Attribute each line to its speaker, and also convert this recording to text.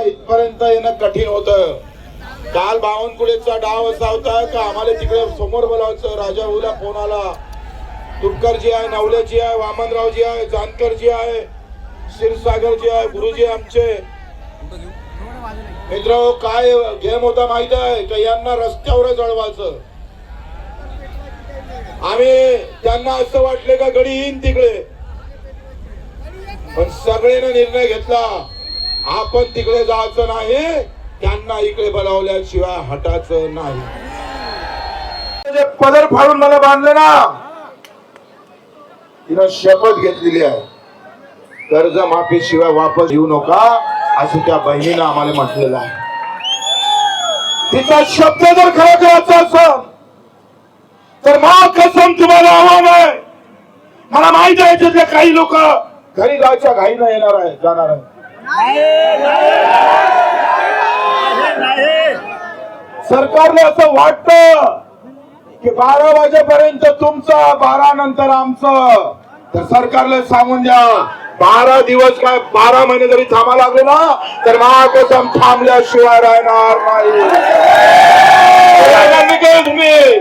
Speaker 1: इथपर्यंत येणं कठीण होतं. काल बावनकुळेचा डाव असा होता का आम्हाला तिकडे समोर बोलावचं. राजा उला फोन आला. तुपकरजी आहे नवलेजी आहे वामनरावजी आहे जानकरजी आहे क्षीरसागरजी आहे गुरुजी आमचे. मित्र काय गेम होता माहीत आहे? का यांना रस्त्यावर जळवायचं. आम्ही त्यांना असं वाटले का गडी येईन तिकडे. पण सगळेनं निर्णय घेतला. आपण तिकडे जायचं नाही त्यांना इकडे बोलावल्याशिवाय हटायचं नाही. जे पदर फाडून मला बांधले ना. तिनं शपथ घेतलेली आहे. कर्ज माफी शिवाय वापस येऊ नका असं त्या बहिणीनं आम्हाला म्हटलेलं आहे. तिचा शब्द जर खरा करायचा असेल तर मा कसम तुम्हाला आव्हान आहे? मला माहीत आहे तिथले काही लोक घरी जायच्या घाईनं येणार आहे जाणार आहे सरकारला असं वाटतं की बारा वाजेपर्यंत तुमचं बारा नंतर आमचं. तर सरकारला सांगून द्या बारा दिवस काय बारा महिने जरी थांबा लागले ना तर महाकसम थांबल्याशिवाय राहणार नाही. तुम्ही.